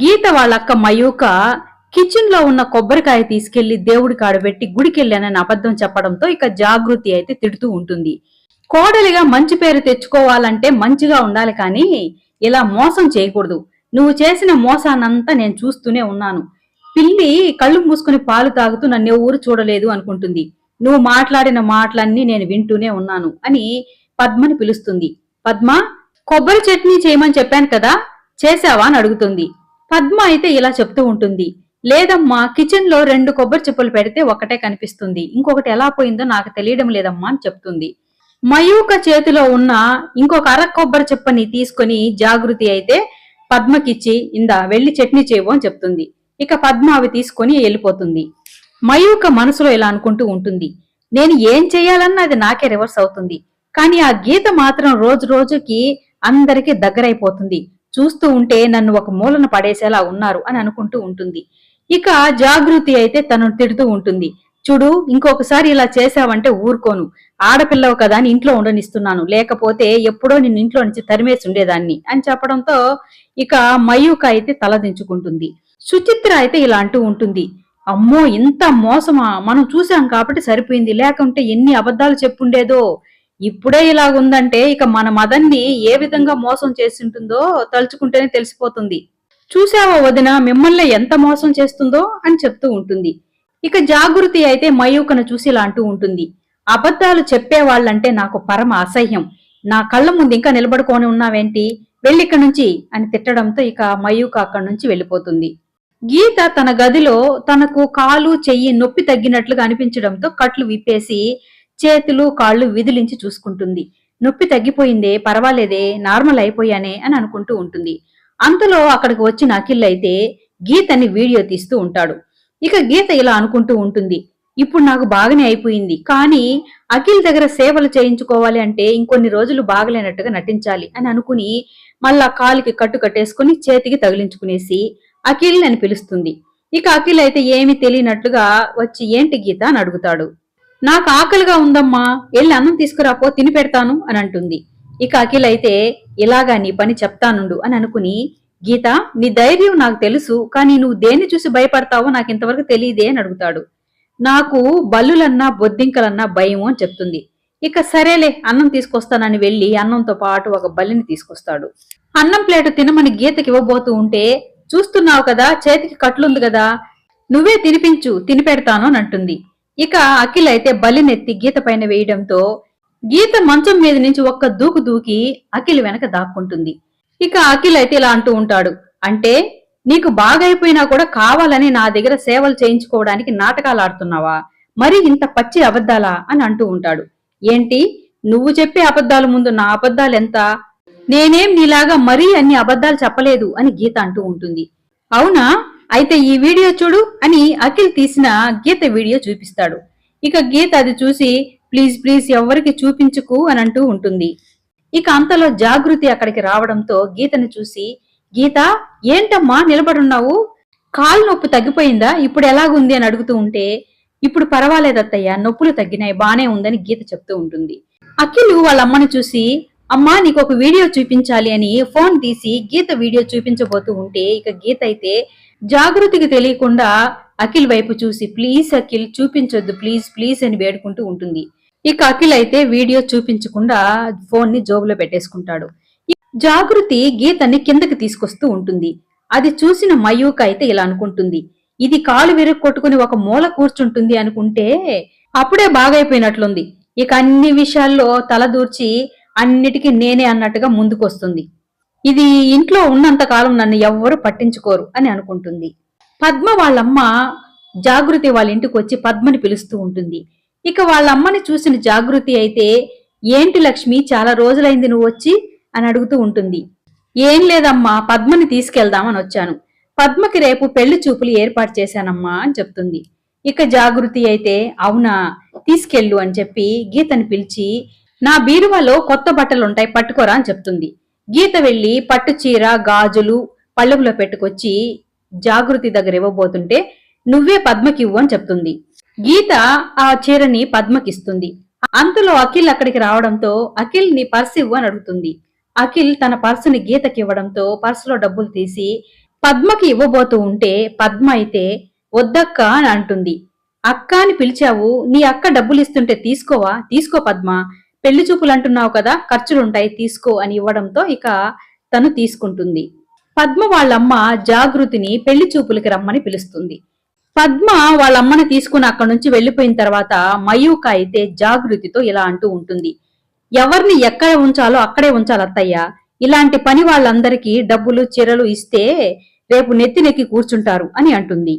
గీత వాళ్ళక్క మయూక కిచెన్లో ఉన్న కొబ్బరికాయ తీసుకెళ్ళి దేవుడి కాడ పెట్టి గుడికెళ్ళానని అబద్ధం చెప్పడంతో ఇక జాగృతి అయితే తిడుతూ ఉంటుంది. కోడలిగా మంచి పేరు తెచ్చుకోవాలంటే మంచిగా ఉండాలి కానీ ఇలా మోసం చేయకూడదు. నువ్వు చేసిన మోసానంతా నేను చూస్తూనే ఉన్నాను. పిల్లి కళ్ళు మూసుకుని పాలు తాగుతూ నన్ను ఎవరు చూడలేదు అనుకుంటుంది. నువ్వు మాట్లాడిన మాటలన్నీ నేను వింటూనే ఉన్నాను అని పద్మని పిలుస్తుంది. పద్మ కొబ్బరి చట్నీ చేయమని చెప్పాను కదా చేశావా అని అడుగుతుంది. పద్మ అయితే ఇలా చెప్తూ ఉంటుంది. లేదమ్మా కిచెన్లో రెండు కొబ్బరి చెప్పులు పెడితే ఒకటే కనిపిస్తుంది. ఇంకొకటి ఎలా పోయిందో నాకు తెలియడం లేదమ్మా అని చెప్తుంది. మయూక చేతిలో ఉన్న ఇంకొక అర కొబ్బరి చెప్పని తీసుకొని జాగృతి అయితే పద్మకిచ్చి ఇందా వెళ్ళి చట్నీ చేయవు అని చెప్తుంది. ఇక పద్మ అవి తీసుకొని వెళ్ళిపోతుంది. మయూక మనసులో ఇలా అనుకుంటూ ఉంటుంది. నేను ఏం చేయాలన్నా అది నాకే రివర్స్ అవుతుంది. కానీ ఆ గీత మాత్రం రోజు రోజుకి అందరికీ దగ్గరైపోతుంది. చూస్తూ ఉంటే నన్ను ఒక మూలన పడేసేలా ఉన్నారు అని అనుకుంటూ ఉంటుంది. ఇక జాగృతి అయితే తను తిడుతూ ఉంటుంది. చూడు ఇంకొకసారి ఇలా చేశావంటే ఊరుకోను. ఆడపిల్లవు కదా అని ఇంట్లో ఉండనిస్తున్నాను. లేకపోతే ఎప్పుడో నిన్ను ఇంట్లో నుంచి తరిమేసి ఉండేదాన్ని అని చెప్పడంతో ఇక మయూక అయితే తలదించుకుంటుంది సుచిత్ర అయితే ఇలా అంటూ ఉంటుంది. అమ్మో ఇంత మోసమా? మనం చూసాం కాబట్టి సరిపోయింది. లేకుంటే ఎన్ని అబద్ధాలు చెప్పుండేదో? ఇప్పుడే ఇలాగుందంటే ఇక మన మదన్ని ఏ విధంగా మోసం చేసింటుందో తలుచుకుంటేనే తెలిసిపోతుంది. చూసావో వదిన మిమ్మల్ని ఎంత మోసం చేస్తుందో అని చెప్తూ ఉంటుంది. ఇక జాగృతి అయితే మయూకను చూసి ఇలా అంటూ ఉంటుంది. అబద్ధాలు చెప్పేవాళ్ళంటే నాకు పరమ అసహ్యం. నా కళ్ళ ముందు ఇంకా నిలబడుకొని ఉన్నావేంటి? వెళ్ళిక్కడి నుంచి అని తిట్టడంతో ఇక మయూక అక్కడి నుంచి వెళ్ళిపోతుంది. గీత తన గదిలో తనకు కాలు చెయ్యి నొప్పి తగ్గినట్లుగా అనిపించడంతో కట్లు విప్పేసి చేతులు కాళ్ళు విదిలించి చూసుకుంటుంది. నొప్పి తగ్గిపోయిందే పర్వాలేదే నార్మల్ అయిపోయానే అని అనుకుంటూ ఉంటుంది. అంతలో అక్కడికి వచ్చిన అఖిల్ అయితే గీతని వీడియో తీస్తూ ఉంటాడు. ఇక గీత ఇలా అనుకుంటూ ఉంటుంది. ఇప్పుడు నాకు బాగానే అయిపోయింది కానీ అఖిల్ దగ్గర సేవలు చేయించుకోవాలి అంటే ఇంకొన్ని రోజులు బాగలేనట్టుగా నటించాలి అని అనుకుని మళ్ళా కాలికి కట్టు కట్టేసుకుని చేతికి తగిలించుకునేసి అఖిల్ అని పిలుస్తుంది. ఇక అఖిల్ అయితే ఏమీ తెలియనట్లుగా వచ్చి ఏంటి గీత? అని అడుగుతాడు. నాకు ఆకలిగా ఉందమ్మా వెళ్ళి అన్నం తీసుకురాపో తిని పెడతాను అని అంటుంది. ఇక అఖిల్ అయితే ఇలాగా నీ పని చెప్తానుండు అని అనుకుని గీత నీ ధైర్యం నాకు తెలుసు కానీ నువ్వు దేన్ని చూసి భయపడతావో నాకు ఇంతవరకు తెలియదే అని అడుగుతాడు. నాకు బల్లులన్నా బొద్దింకలన్నా భయం అని చెప్తుంది. ఇక సరేలే అన్నం తీసుకొస్తానని వెళ్ళి అన్నంతో పాటు ఒక బల్లిని తీసుకొస్తాడు. అన్నం ప్లేటు తినమని గీతకి ఇవ్వబోతూ ఉంటే చూస్తున్నావు కదా చేతికి కట్లుంది కదా నువ్వే తినిపించు తినిపెడతాను అని అంటుంది. ఇక అఖిల్ అయితే బలినెత్తి గీత పైన వేయడంతో గీత మంచం మీద నుంచి ఒక్క దూకు దూకి అఖిల్ వెనక దాక్కుంటుంది. ఇక అఖిల్ అయితే ఇలా అంటూ ఉంటాడు అంటే నీకు బాగైపోయినా కూడా కావాలని నా దగ్గర సేవలు చేయించుకోవడానికి నాటకాలు ఆడుతున్నావా? మరి ఇంత పచ్చి అబద్ధాలా? అని అంటూ ఉంటాడు. ఏంటి? నువ్వు చెప్పే అబద్ధాల ముందు నా అబద్ధాలు ఎంత? నేనేం నీలాగా మరీ అన్ని అబద్ధాలు చెప్పలేదు అని గీత అంటూ ఉంటుంది. అవునా? అయితే ఈ వీడియో చూడు అని అఖిల్ తీసిన గీత వీడియో చూపిస్తాడు. ఇక గీత అది చూసి ప్లీజ్ ప్లీజ్ ఎవ్వరికి చూపించుకు అని అంటూ ఉంటుంది. ఇక అంతలో జాగృతి అక్కడికి రావడంతో గీతని చూసి గీత ఏంటమ్మా నిలబడున్నావు? కాలు నొప్పి తగ్గిపోయిందా? ఇప్పుడు ఎలాగుంది? అని అడుగుతూ ఉంటే ఇప్పుడు పర్వాలేదత్తయ్య నొప్పులు తగ్గినాయి బానే ఉందని గీత చెప్తూ ఉంటుంది. అఖిల్ వాళ్ళ అమ్మని చూసి అమ్మా నీకు ఒక వీడియో చూపించాలి అని ఫోన్ తీసి గీత వీడియో చూపించబోతూ ఉంటే ఇక గీత అయితే జాగృతికి తెలియకుండా అఖిల్ వైపు చూసి ప్లీజ్ అఖిల్ చూపించొద్దు ప్లీజ్ ప్లీజ్ అని వేడుకుంటూ ఉంటుంది. ఇక అఖిల్ అయితే వీడియో చూపించకుండా ఫోన్ని జోబులో పెట్టేసుకుంటాడు. జాగృతి గీతని కిందకి తీసుకొస్తూ ఉంటుంది. అది చూసిన మయూక అయితే ఇలా అనుకుంటుంది. ఇది కాలు విరుగు కొట్టుకుని ఒక మూల కూర్చుంటుంది అనుకుంటే అప్పుడే బాగైపోయినట్లుంది. ఇక అన్ని విషయాల్లో తలదూర్చి అన్నిటికీ నేనే అన్నట్టుగా ముందుకొస్తుంది. ఇది ఇంట్లో ఉన్నంత కాలం నన్ను ఎవ్వరూ పట్టించుకోరు అని అనుకుంటుంది. పద్మ వాళ్ళమ్మ జాగృతి వాళ్ళ ఇంటికి వచ్చి పద్మని పిలుస్తూ ఉంటుంది. ఇక వాళ్ళ అమ్మని చూసిన జాగృతి అయితే ఏంటి లక్ష్మి చాలా రోజులైంది నువ్వు వచ్చి? అని అడుగుతూ ఉంటుంది. ఏం లేదమ్మా పద్మని తీసుకెళ్దామని వచ్చాను. పద్మకి రేపు పెళ్ళి చూపులు ఏర్పాటు చేశానమ్మా అని చెప్తుంది. ఇక జాగృతి అయితే అవునా తీసుకెళ్ళు అని చెప్పి గీతని పిలిచి నా బీరువాలో కొత్త బట్టలుంటాయి పట్టుకోరా అని చెప్తుంది. గీత వెళ్ళి పట్టు చీర గాజులు పళ్ళెంలో పెట్టుకొచ్చి జాగృతి దగ్గర ఇవ్వబోతుంటే నువ్వే పద్మకివ్వు అని చెప్తుంది. గీత ఆ చీరని పద్మకిస్తుంది అంతలో అఖిల్ అక్కడికి రావడంతో అఖిల్ నీ పర్స్ ఇవ్వు అని అడుగుతుంది. అఖిల్ తన పర్సుని గీతకి ఇవ్వడంతో పర్సులో డబ్బులు తీసి పద్మకి ఇవ్వబోతూ ఉంటే పద్మ అయితే వద్దక్క అని అంటుంది. అక్క అని పిలిచావు నీ అక్క డబ్బులు ఇస్తుంటే తీసుకోవా? తీసుకో పద్మ పెళ్ళి చూపులు అంటున్నావు కదా ఖర్చులుంటాయి తీసుకో అని ఇవ్వడంతో ఇక తను తీసుకుంటుంది. పద్మ వాళ్ళమ్మ జాగృతిని పెళ్ళి చూపులకి రమ్మని పిలుస్తుంది. పద్మ వాళ్ళమ్మని తీసుకుని అక్కడి నుంచి వెళ్ళిపోయిన తర్వాత మయూక అయితే జాగృతితో ఇలా అంటూ ఉంటుంది. ఎవరిని ఎక్కడ ఉంచాలో అక్కడే ఉంచాలి అత్తయ్య. ఇలాంటి పని వాళ్ళందరికీ డబ్బులు చీరలు ఇస్తే రేపు నెత్తి నెక్కి కూర్చుంటారు అని అంటుంది.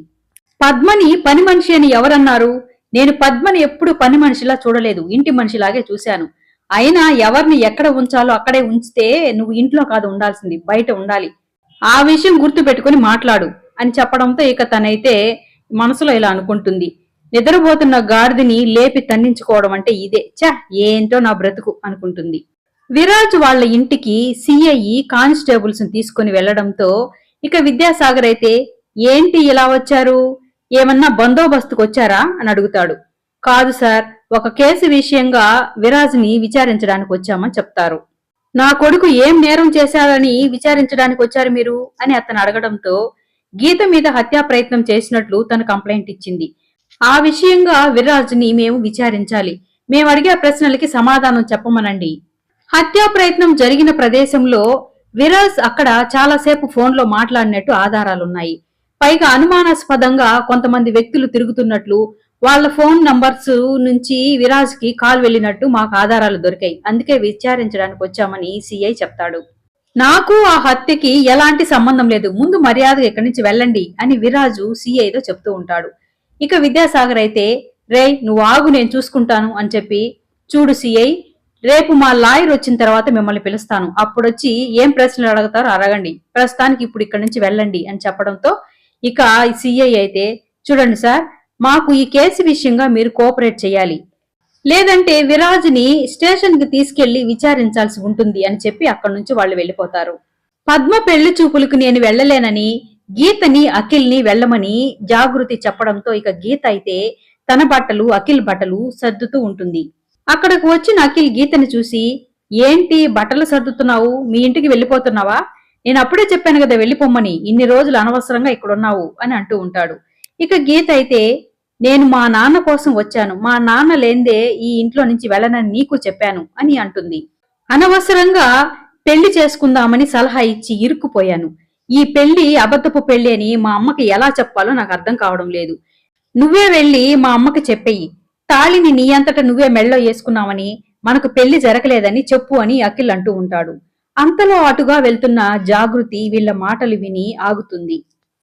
పద్మని పని మనిషి అని ఎవరన్నారు? నేను పద్మని ఎప్పుడు పని మనిషిలా చూడలేదు ఇంటి మనిషిలాగే చూశాను. అయినా ఎవరిని ఎక్కడ ఉంచాలో అక్కడే ఉంచితే నువ్వు ఇంట్లో కాదు ఉండాల్సింది బయట ఉండాలి. ఆ విషయం గుర్తు పెట్టుకుని మాట్లాడు అని చెప్పడంతో ఇక తనైతే మనసులో ఇలా అనుకుంటుంది. నిద్రపోతున్న గాడిదని లేపి తన్నించుకోవడం అంటే ఇదే. చ ఏంటో నా బ్రతుకు అనుకుంటుంది. విరాజ్ వాళ్ళ ఇంటికి సిఐ కానిస్టేబుల్స్ తీసుకుని వెళ్ళడంతో ఇక విద్యాసాగర్ అయితే ఏంటి ఇలా వచ్చారు? ఏమన్నా బందోబస్తుకు వచ్చారా అని అడుగుతాడు. కాదు సార్ ఒక కేసు విషయంగా విరాజ్ని విచారించడానికి వచ్చామని చెప్తారు. నా కొడుకు ఏం నేరం చేశారని విచారించడానికి వచ్చారు మీరు? అని అతను అడగడంతో గీత మీద హత్యా ప్రయత్నం చేసినట్లు తను కంప్లైంట్ ఇచ్చింది. ఆ విషయంగా విరాజ్ని మేము విచారించాలి. మేము అడిగే ప్రశ్నలకి సమాధానం చెప్పమనండి. హత్యా ప్రయత్నం జరిగిన ప్రదేశంలో విరాజ్ అక్కడ చాలాసేపు ఫోన్లో మాట్లాడినట్టు ఆధారాలున్నాయి. పైగా అనుమానాస్పదంగా కొంతమంది వ్యక్తులు తిరుగుతున్నట్లు వాళ్ళ ఫోన్ నంబర్స్ నుంచి విరాజ్కి కాల్ వెళ్ళినట్టు మాకు ఆధారాలు దొరికాయి. అందుకే విచారించడానికి వచ్చామని సిఐ చెప్తాడు. నాకు ఆ హత్యకి ఎలాంటి సంబంధం లేదు. ముందు మర్యాదగా ఇక్కడి నుంచి వెళ్ళండి అని విరాజు సిఐతో చెప్తూ ఉంటాడు. ఇక విద్యాసాగర్ అయితే రే నువ్వు ఆగు నేను చూసుకుంటాను అని చెప్పి చూడు సిఐ రేపు మా లాయర్ వచ్చిన తర్వాత మిమ్మల్ని పిలుస్తాను. అప్పుడొచ్చి ఏం ప్రశ్నలు అడుగుతారో అడగండి. ప్రస్తుతానికి ఇప్పుడు ఇక్కడి నుంచి వెళ్ళండి అని చెప్పడంతో ఇక సిఐ అయితే చూడండి సార్ మాకు ఈ కేసు విషయంగా మీరు కోఆపరేట్ చేయాలి. లేదంటే విరాజ్ని స్టేషన్కి తీసుకెళ్ళి విచారించాల్సి ఉంటుంది అని చెప్పి అక్కడి నుంచి వాళ్ళు వెళ్ళిపోతారు పద్మ పెళ్ళి చూపులకు నేను వెళ్ళలేనని గీతని అఖిల్ని వెళ్ళమని జాగృతి చెప్పడంతో ఇక గీత అయితే తన బట్టలు అఖిల్ బట్టలు సర్దుతూ ఉంటుంది. అక్కడకు వచ్చిన అఖిల్ గీతని చూసి ఏంటి బట్టలు సర్దుతున్నావు? మీ ఇంటికి వెళ్ళిపోతున్నావా? నేను అప్పుడే చెప్పాను కదా వెళ్ళిపోమ్మని. ఇన్ని రోజులు అనవసరంగా ఇక్కడున్నావు అని అంటూ ఉంటాడు. ఇక గీత అయితే నేను మా నాన్న కోసం వచ్చాను. మా నాన్న లేందే ఈ ఇంట్లో నుంచి వెళ్ళనని నీకు చెప్పాను అని అంటుంది. అనవసరంగా పెళ్ళి చేసుకుందామని సలహా ఇచ్చి ఇరుక్కుపోయాను. ఈ పెళ్ళి అబద్ధపు పెళ్ళి అని మా అమ్మకి ఎలా చెప్పాలో నాకు అర్థం కావడం లేదు. నువ్వే వెళ్ళి మా అమ్మకి చెప్పేయి. తాళిని నీ అంతటా నువ్వే మెళ్ళో వేసుకున్నావని మనకు పెళ్ళి జరగలేదని చెప్పు అని అఖిల్ అంటూ ఉంటాడు. అంతలో అటుగా వెళ్తున్న జాగృతి వీళ్ళ మాటలు విని ఆగుతుంది.